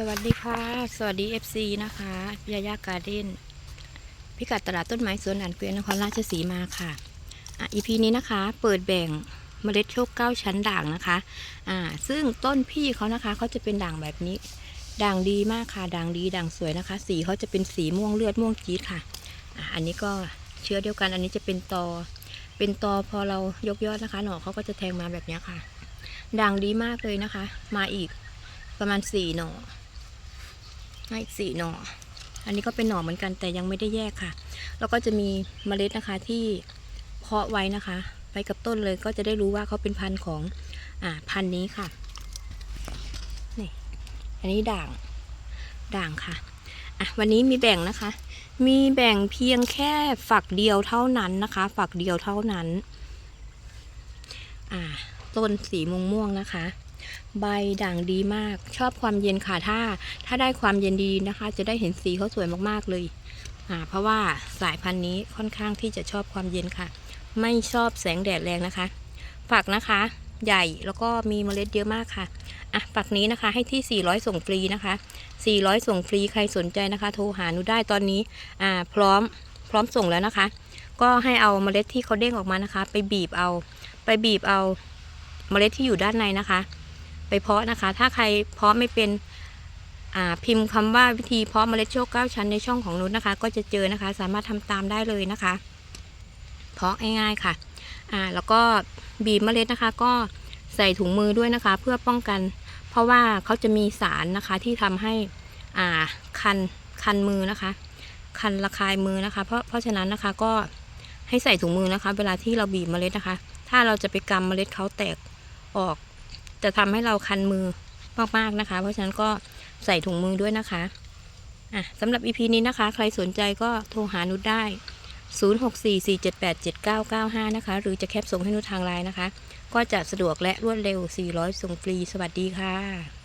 สวัสดีค่ะ สวัสดี FC นะคะยายาการ์เด้นพิกัดตลาดต้นไม้สวนอันเกวียนนครราชสีมาค่ะอะ EP นี้นะคะ เปิดแบ่งเมล็ดโชคเก้าชั้นด่างนะคะ อ่า ซึ่งต้นพี่เขานะคะเขาจะเป็นด่างแบบนี้ ด่างดีมากค่ะ ด่างดี ด่างสวยนะคะ สีเขาจะเป็นสีม่วงเลือดม่วงจี๊ดค่ะ อะ อันนี้ก็เชื้อเดียวกัน อันนี้จะเป็นตอ เป็นตอพอเรายกยอดนะคะ หน่อเขาก็จะแทงมาแบบนี้ค่ะ ด่างดีมากเลยนะคะ มาอีกประมาณสี่หน่อ ให้อีกสี่หน่อ อันนี้ก็เป็นหน่อเหมือนกันแต่ยังไม่ได้แยกค่ะ แล้วก็จะมีเมล็ดนะคะที่เพาะไว้นะคะ ไปกับต้นเลยก็จะได้รู้ว่าเขาเป็นพันธุ์ของอ่าพันธุ์นี้ค่ะ นี่ อันนี้ด่าง ด่างค่ะ อะ วันนี้มีแบ่งนะคะ มีแบ่งเพียงแค่ฝักเดียวเท่านั้นนะคะ ฝักเดียวเท่านั้น อ่า ต้นสีม่วงม่วงๆนะคะ ใบด่างดีมาก ชอบความเย็นค่ะถ้า ถ้าได้ความเย็นดีนะคะ จะได้เห็นสีเขาสวยมากๆเลยอ่าเพราะว่าสายพันธุ์นี้ค่อนข้างที่จะชอบความเย็นค่ะ ไม่ชอบแสงแดดแรงนะคะ ฝักนะคะ ใหญ่แล้วก็มีเมล็ดเยอะมากค่ะอะฝักนี้นะคะให้ที่ 400 ส่งฟรีนะคะ 400 ส่งฟรีใครสนใจนะคะ โทรหาหนูได้ตอนนี้อ่าพร้อมพร้อมส่งแล้วนะคะ ก็ให้เอาเมล็ดที่เขาเด้งออกมานะคะ ไปบีบเอา ไปบีบเอาเมล็ดที่อยู่ด้านในนะคะ ไปเพาะนะคะ ถ้าใครเพาะไม่เป็นพิมพ์คำว่าวิธีเพาะเมล็ดโชคเก้าชั้นในช่องของนุชนะคะ ก็จะเจอนะคะ สามารถทำตามได้เลยนะคะ เพาะง่ายๆค่ะอ่าแล้วก็บีบเมล็ดนะคะ ก็ใส่ถุงมือด้วยนะคะ เพื่อป้องกัน เพราะว่าเขาจะมีสารนะคะที่ทำให้อ่าคันคันมือนะคะ คันระคายมือนะคะ เพราะเพราะฉะนั้นนะคะก็ให้ใส่ถุงมือนะคะ เวลาที่เราบีบเมล็ดนะคะ ถ้าเราจะไปกำเมล็ดเขาแตกออก จะทำให้เราคันมือมากๆนะคะ เพราะฉะนั้นก็ใส่ถุงมือด้วยนะคะอะสำหรับ EP นี้นะคะ ใครสนใจก็โทรหานุชได้ 0644787995 นะคะ หรือจะแคปส่งให้นุชทางไลน์นะคะ ก็จะสะดวกและรวดเร็ว 400 ส่งฟรี สวัสดีค่ะ